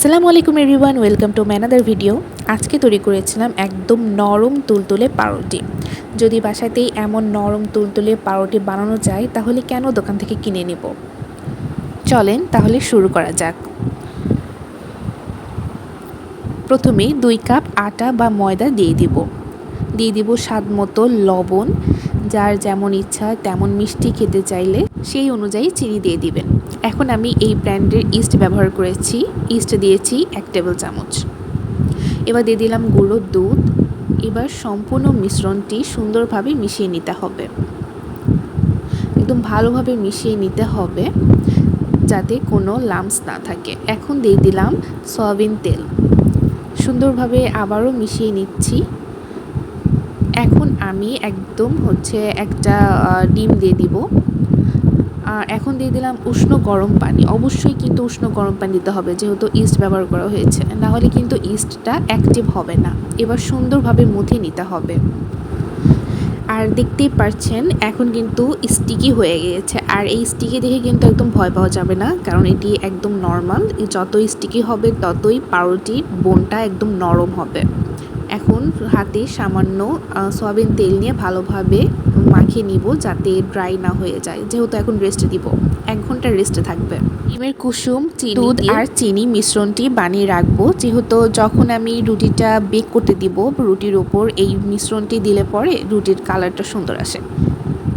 আসসালামু আলাইকুম everyone, welcome to ম্যানাদার video আজকে তৈরি করেছিলাম একদম নরম তুলতুলে পাউরুটি। যদি বাসাতেই এমন নরম তুলতুলে পাউরুটি বানানো যায়, তাহলে কেন দোকান থেকে কিনে নেব? চলেন তাহলে শুরু করা যাক। প্রথমে দুই কাপ আটা বা ময়দা দিয়ে দিব। দিয়ে দিব স্বাদ মতো লবণ। যার যেমন ইচ্ছা, তেমন মিষ্টি খেতে চাইলে সেই অনুযায়ী চিনি দিয়ে দিবেন। এখন আমি এই ব্র্যান্ডের ইস্ট ব্যবহার করেছি। ইস্ট দিয়েছি এক টেবিল চামচ। এবার দিয়ে দিলাম গুঁড়ো দুধ। এবার সম্পূর্ণ মিশ্রণটি সুন্দরভাবে মিশিয়ে নিতে হবে। একদম ভালোভাবে মিশিয়ে নিতে হবে যাতে কোনো লামস না থাকে। এখন দিয়ে দিলাম সয়াবিন তেল। সুন্দরভাবে আবারও মিশিয়ে নিচ্ছি। এখন আমি একদম হচ্ছে একটা ডিম দিয়ে দিব। এখন দিয়ে দিলাম উষ্ণ গরম পানি। অবশ্যই কিন্তু উষ্ণ গরম পানি দিতে হবে, যেহেতু ইস্ট ব্যবহার করা হয়েছে। না হলে কিন্তু ইস্টটা অ্যাক্টিভ হবে না। এবার সুন্দরভাবে মুথে নিতে হবে। আর দেখতেই পাচ্ছেন এখন কিন্তু স্টিকি হয়ে গিয়েছে। আর এই স্টিকি দেখে কিন্তু একদম ভয় পাওয়া যাবে না, কারণ এটি একদম নর্মাল যতই স্টিকি হবে, ততই পাউরুটির বোনটা একদম নরম হবে। এখন হাতে সামান্য সয়াবিন তেল নিয়ে ভালোভাবে মাখিয়ে নিব যাতে ড্রাই না হয়ে যায়। যেহেতু এখন রেস্টে দিব এক ঘণ্টা রেস্টে থাকবে। ডিমের কুসুম দুধ আর চিনি মিশ্রণটি বানিয়ে রাখব। যেহেতু যখন আমি রুটিটা বেক করতে দিব রুটির ওপর এই মিশ্রণটি দিলে পরে রুটির কালারটা সুন্দর আসে।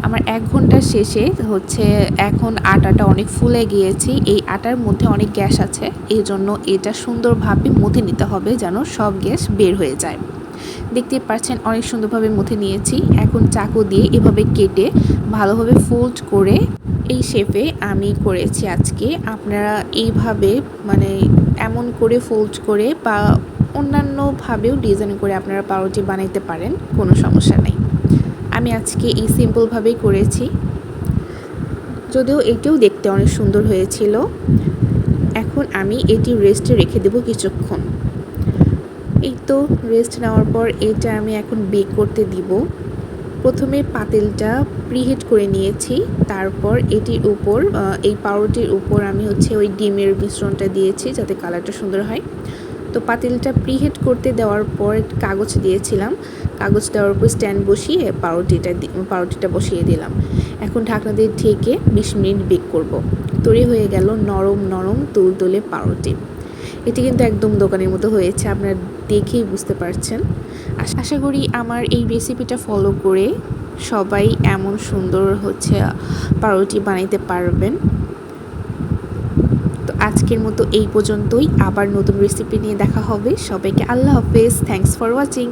আমার এক ঘণ্টা শেষে হচ্ছে এখন আটাটা অনেক ফুলে গিয়েছে। এই আটার মধ্যে অনেক গ্যাস আছে। এই জন্য এটা সুন্দরভাবে মুথে নিতে হবে যেন সব গ্যাস বের হয়ে যায়। দেখতে পাচ্ছেন অনেক সুন্দরভাবে মুথে নিয়েছি। এখন চাকু দিয়ে এভাবে কেটে ভালোভাবে ফোল্ড করে এই শেপে আমি করেছি আজকে। আপনারা এইভাবে মানে এমন করে ফোল্ড করে বা অন্যান্যভাবেও ডিজাইন করে আপনারা পাউরুটি বানাইতে পারেন। কোনো সমস্যা নেই। আমি আজকে এই সিম্পলভাবেই করেছি। যদিও এটিও দেখতে অনেক সুন্দর হয়েছিল। এখন আমি এটি রেস্টে রেখে দেবো কিছুক্ষণ। এই তো রেস্ট নেওয়ার পর এটা আমি এখন বেক করতে দিব। প্রথমে পাতিলটা প্রিহিট করে নিয়েছি। তারপর এটির উপর এই পাউরুটির উপর আমি হচ্ছে ওই ডিমের মিশ্রণটা দিয়েছি যাতে কালারটা সুন্দর হয়। তো পাতিলটা প্রিহিট করতে দেওয়ার পর কাগজ দিয়েছিলাম। কাগজ দেওয়ার উপর স্ট্যান্ড বসিয়ে পাউরুটিটা পাউরুটিটা বসিয়ে দিলাম। এখন ঢাকনা দিয়ে ঢেকে বিশ মিনিট বেক করব। তৈরি হয়ে গেল নরম নরম তুলতুলে পাউরুটি। এটি কিন্তু একদম দোকানের মতো হয়েছে, আপনারা দেখেই বুঝতে পারছেন। আশা করি আমার এই রেসিপিটা ফলো করে সবাই এমন সুন্দর হচ্ছে পাউরুটি বানাইতে পারবেন। তো আজকের মতো এই পর্যন্তই। আবার নতুন রেসিপি নিয়ে দেখা হবে। সবাইকে আল্লাহ হাফেজ। Thanks for watching